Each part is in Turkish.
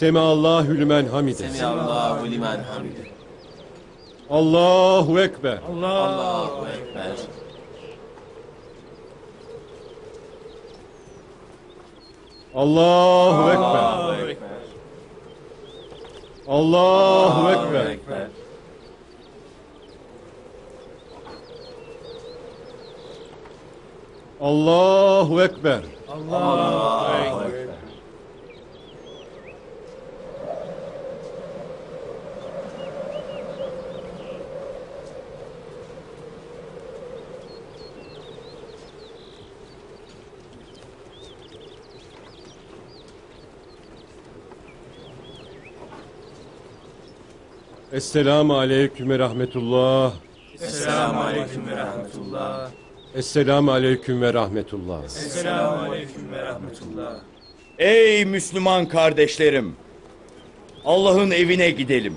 Semiallahu lümen hamide. Semiallahu limen hamide. Allahu Ekber. Allahu Ekber. Allahu Ekber. Allahu Ekber. Ekber. Allahu Ekber. Allahu Ekber. Esselamu aleyküm ve rahmetullah. Selamun Aleyküm ve Rahmetullah. Esselamu aleyküm ve rahmetullah. Selamun Aleyküm ve Rahmetullah. Ey Müslüman kardeşlerim! Allah'ın evine gidelim.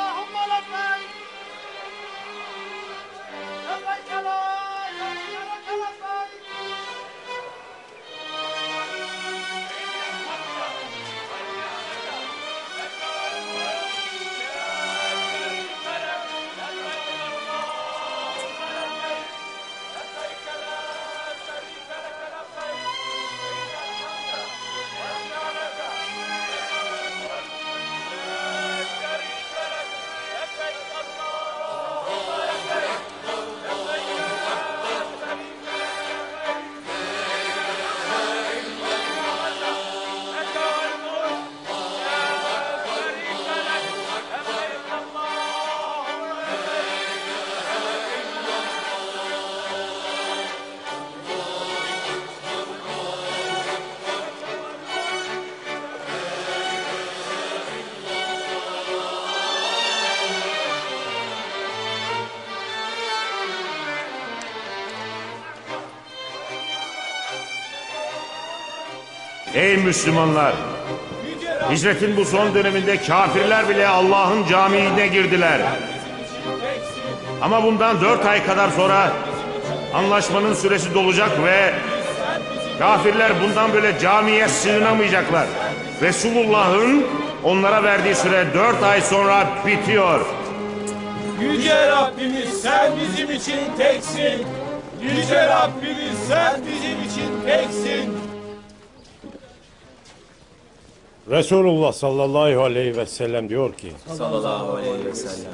Ey Müslümanlar! Hicretin bu son döneminde kafirler bile Allah'ın camiine girdiler. Ama bundan dört ay kadar sonra anlaşmanın süresi dolacak ve kafirler bundan böyle camiye sığınamayacaklar. Resulullah'ın onlara verdiği süre dört ay sonra bitiyor. Yüce Rabbimiz sen bizim için teksin. Yüce Rabbimiz sen bizim için teksin. Resulullah sallallahu aleyhi ve sellem diyor ki, Sallallahu aleyhi ve sellem.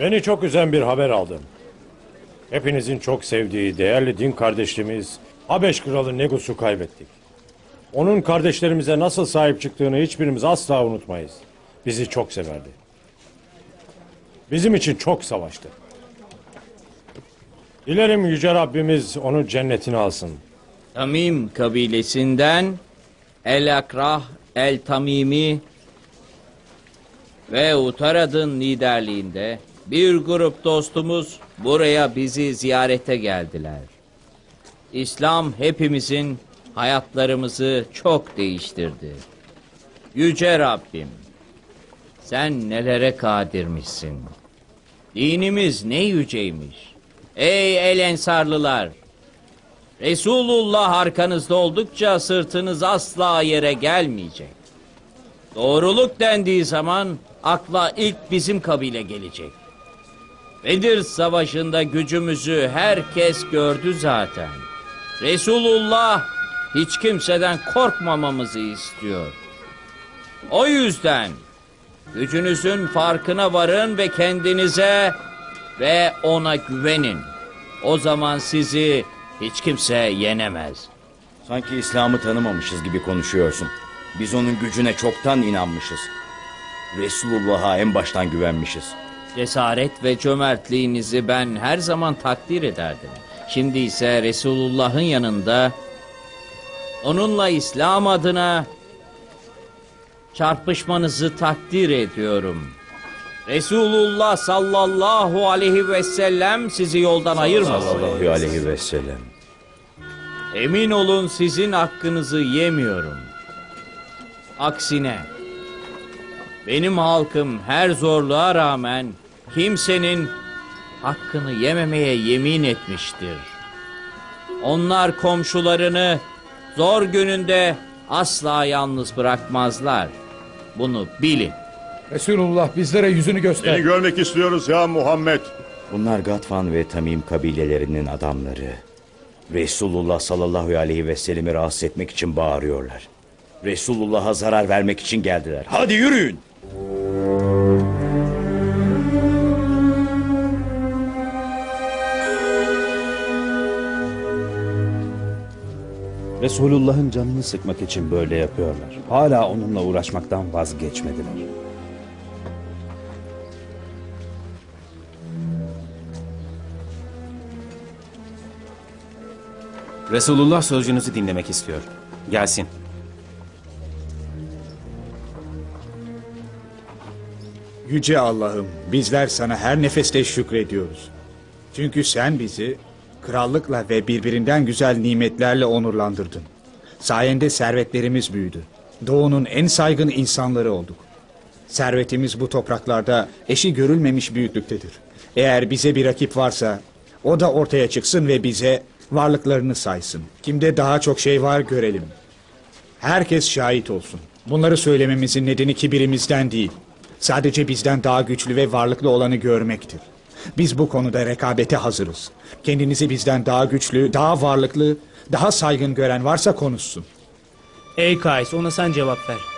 beni çok üzen bir haber aldım. Hepinizin çok sevdiği değerli din kardeşimiz Habeş kralı Negus'u kaybettik. Onun kardeşlerimize nasıl sahip çıktığını hiçbirimiz asla unutmayız. Bizi çok severdi. Bizim için çok savaştı. Dilerim Yüce Rabbimiz onu cennetine alsın. Tamim kabilesinden El Akrah El Tamimi ve Utarad'ın liderliğinde bir grup dostumuz buraya bizi ziyarete geldiler. İslam hepimizin hayatlarımızı çok değiştirdi. Yüce Rabbim, sen nelere kadirmişsin. Dinimiz ne yüceymiş. Ey el ensarlılar, Resulullah arkanızda oldukça sırtınız asla yere gelmeyecek. Doğruluk dendiği zaman akla ilk bizim kabile gelecek. Bedir savaşında gücümüzü herkes gördü zaten. Resulullah hiç kimseden korkmamamızı istiyor. O yüzden gücünüzün farkına varın ve kendinize ve ona güvenin. O zaman sizi hiç kimse yenemez. Sanki İslam'ı tanımamışız gibi konuşuyorsun. Biz onun gücüne çoktan inanmışız. Resulullah'a en baştan güvenmişiz. Cesaret ve cömertliğinizi ben her zaman takdir ederdim. Şimdi ise Resulullah'ın yanında onunla İslam adına çarpışmanızı takdir ediyorum. Resulullah sallallahu aleyhi ve sellem sizi yoldan ayırmasın. Sallallahu aleyhi ve sellem. Emin olun sizin hakkınızı yemiyorum. Aksine benim halkım her zorluğa rağmen kimsenin hakkını yememeye yemin etmiştir. Onlar komşularını zor gününde asla yalnız bırakmazlar. Bunu bilin. Resulullah bizlere yüzünü göster. Seni görmek istiyoruz ya Muhammed. Bunlar Gatfan ve Tamim kabilelerinin adamları. Resulullah sallallahu aleyhi ve sellemi rahatsız etmek için bağırıyorlar. Resulullah'a zarar vermek için geldiler. Hadi yürüyün. Resulullah'ın canını sıkmak için böyle yapıyorlar. Hala onunla uğraşmaktan vazgeçmediler. Resulullah sözcünüzü dinlemek istiyor. Gelsin. Yüce Allah'ım, bizler sana her nefeste şükrediyoruz. Çünkü sen bizi krallıkla ve birbirinden güzel nimetlerle onurlandırdın. Sayende servetlerimiz büyüdü. Doğunun en saygın insanları olduk. Servetimiz bu topraklarda eşi görülmemiş büyüklüktedir. Eğer bize bir rakip varsa, o da ortaya çıksın ve bize varlıklarını saysın. Kimde daha çok şey var görelim. Herkes şahit olsun. Bunları söylememizin nedeni kibirimizden değil. Sadece bizden daha güçlü ve varlıklı olanı görmektir. Biz bu konuda rekabete hazırız. Kendinizi bizden daha güçlü, daha varlıklı, daha saygın gören varsa konuşsun. Ey Kays ona sen cevap ver.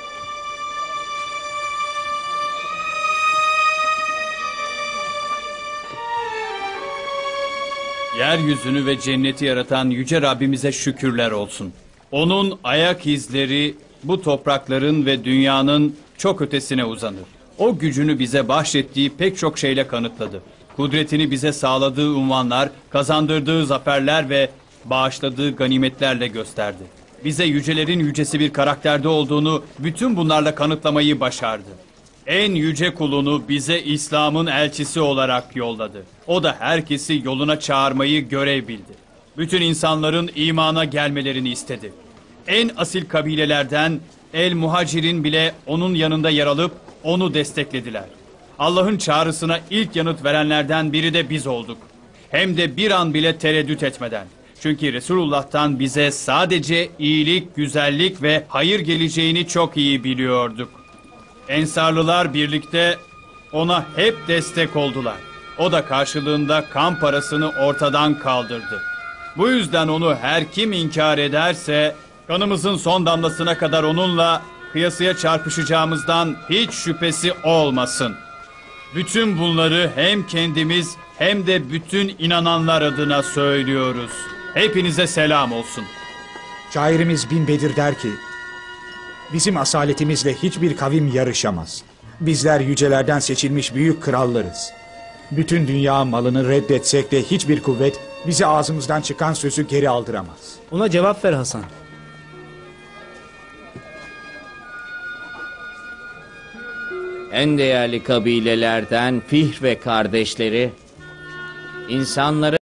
Yeryüzünü ve cenneti yaratan yüce Rabbimize şükürler olsun. Onun ayak izleri bu toprakların ve dünyanın çok ötesine uzanır. O gücünü bize bahşettiği pek çok şeyle kanıtladı. Kudretini bize sağladığı unvanlar, kazandırdığı zaferler ve bağışladığı ganimetlerle gösterdi. Bize yücelerin yücesi bir karakterde olduğunu bütün bunlarla kanıtlamayı başardı. En yüce kulunu bize İslam'ın elçisi olarak yolladı. O da herkesi yoluna çağırmayı görev bildi. Bütün insanların imana gelmelerini istedi. En asil kabilelerden El Muhacir'in bile onun yanında yer alıp onu desteklediler. Allah'ın çağrısına ilk yanıt verenlerden biri de biz olduk. Hem de bir an bile tereddüt etmeden. Çünkü Resulullah'tan bize sadece iyilik, güzellik ve hayır geleceğini çok iyi biliyorduk. Ensarlılar birlikte ona hep destek oldular. O da karşılığında kan parasını ortadan kaldırdı. Bu yüzden onu her kim inkar ederse kanımızın son damlasına kadar onunla kıyasıya çarpışacağımızdan hiç şüphesi olmasın. Bütün bunları hem kendimiz hem de bütün inananlar adına söylüyoruz. Hepinize selam olsun. Şairimiz Bin Bedir der ki, Bizim asaletimizle hiçbir kavim yarışamaz. Bizler yücelerden seçilmiş büyük krallarız. Bütün dünya malını reddetsek de hiçbir kuvvet bizi ağzımızdan çıkan sözü geri aldıramaz. Ona cevap ver Hasan. En değerli kabilelerden Fihr ve kardeşleri insanları